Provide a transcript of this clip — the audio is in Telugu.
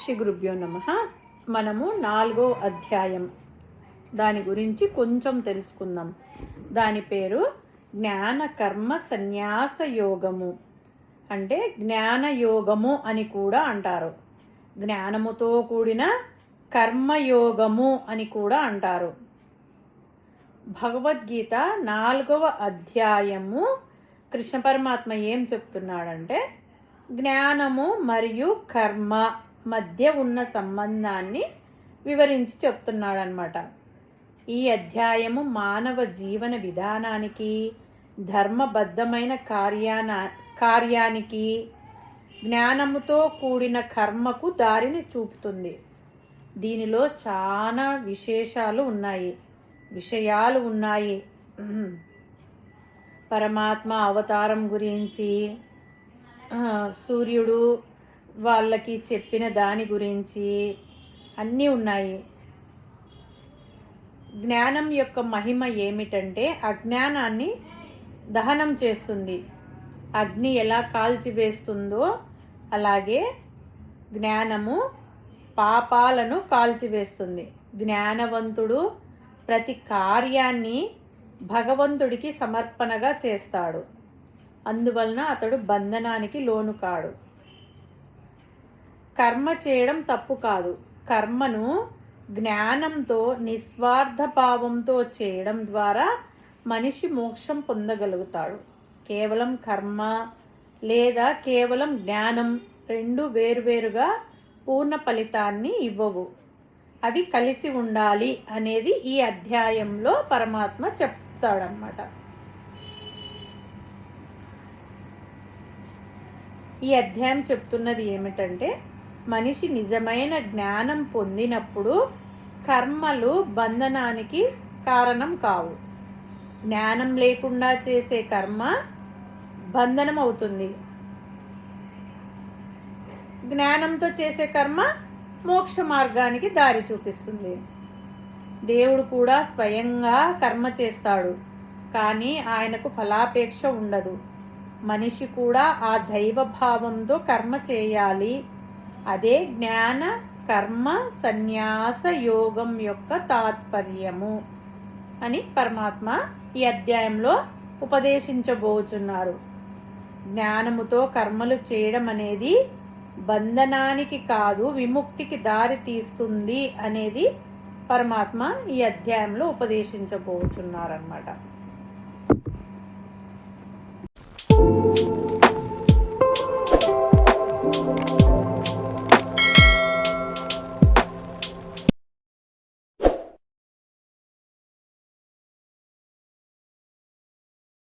శ్రీ గురుభ్యో నమ. మనము నాలుగో అధ్యాయం. దాని గురించి కొంచెం తెలుసుకుందాం. దాని పేరు జ్ఞాన కర్మ సన్యాస యోగము. అంటే జ్ఞానయోగము అని కూడా అంటారు. జ్ఞానముతో కూడిన కర్మయోగము అని కూడా అంటారు. భగవద్గీత నాలుగవ అధ్యాయము కృష్ణ పరమాత్మ ఏం చెప్తున్నాడంటే జ్ఞానము మరియు కర్మ మధ్య ఉన్న సంబంధాన్ని వివరించి చెప్తున్నాడనమాట ఈ అధ్యాయము మానవ జీవన విధానానికి ధర్మబద్ధమైన కార్యాన కార్యానికి జ్ఞానముతో కూడిన కర్మకు దారిని చూపుతుంది. దీనిలో చాలా విశేషాలు ఉన్నాయి. విషయాలు ఉన్నాయి. పరమాత్మ అవతారం గురించి సూర్యుడు వాళ్ళకి చెప్పిన దాని గురించి అన్నీ ఉన్నాయి. జ్ఞానం యొక్క మహిమ ఏమిటంటే అజ్ఞానాన్ని దహనం చేస్తుంది. అగ్ని ఎలా కాల్చివేస్తుందో అలాగే జ్ఞానము పాపాలను కాల్చివేస్తుంది. జ్ఞానవంతుడు ప్రతి కార్యాన్ని భగవంతుడికి సమర్పణగా చేస్తాడు. అందువలన అతడు బంధనానికి లోను కాడు కర్మ చేయడం తప్పు కాదు. కర్మను జ్ఞానంతో నిస్వార్థ భావంతో చేయడం ద్వారా మనిషి మోక్షం పొందగలుగుతాడు. కేవలం కర్మ లేదా కేవలం జ్ఞానం రెండు వేరువేరుగా పూర్ణ ఫలితాన్ని ఇవ్వవు. అవి కలిసి ఉండాలి అనేది ఈ అధ్యాయంలో పరమాత్మ చెప్తాడనమాట ఈ అధ్యాయం చెప్తున్నది ఏమిటంటే మనిషి నిజమైన జ్ఞానం పొందినప్పుడు కర్మలు బంధనానికి కారణం కావు. జ్ఞానం లేకుండా చేసే కర్మ బంధనం అవుతుంది జ్ఞానంతో చేసే కర్మ మోక్ష మార్గానికి దారి చూపిస్తుంది. దేవుడు కూడా స్వయంగా కర్మ చేస్తాడు కానీ ఆయనకు ఫలాపేక్ష ఉండదు. మనిషి కూడా ఆ దైవ భావంతో కర్మ చేయాలి అదే జ్ఞాన కర్మ సన్యాస యోగం యొక్క తాత్పర్యము అని పరమాత్మ ఈ అధ్యాయంలో ఉపదేశించబోచున్నారు. జ్ఞానముతో కర్మలు చేయడం అనేది బంధనానికి కాదు విముక్తికి దారి తీస్తుంది అనేది పరమాత్మ ఈ అధ్యాయంలో ఉపదేశించబోచున్నారన్నమాట.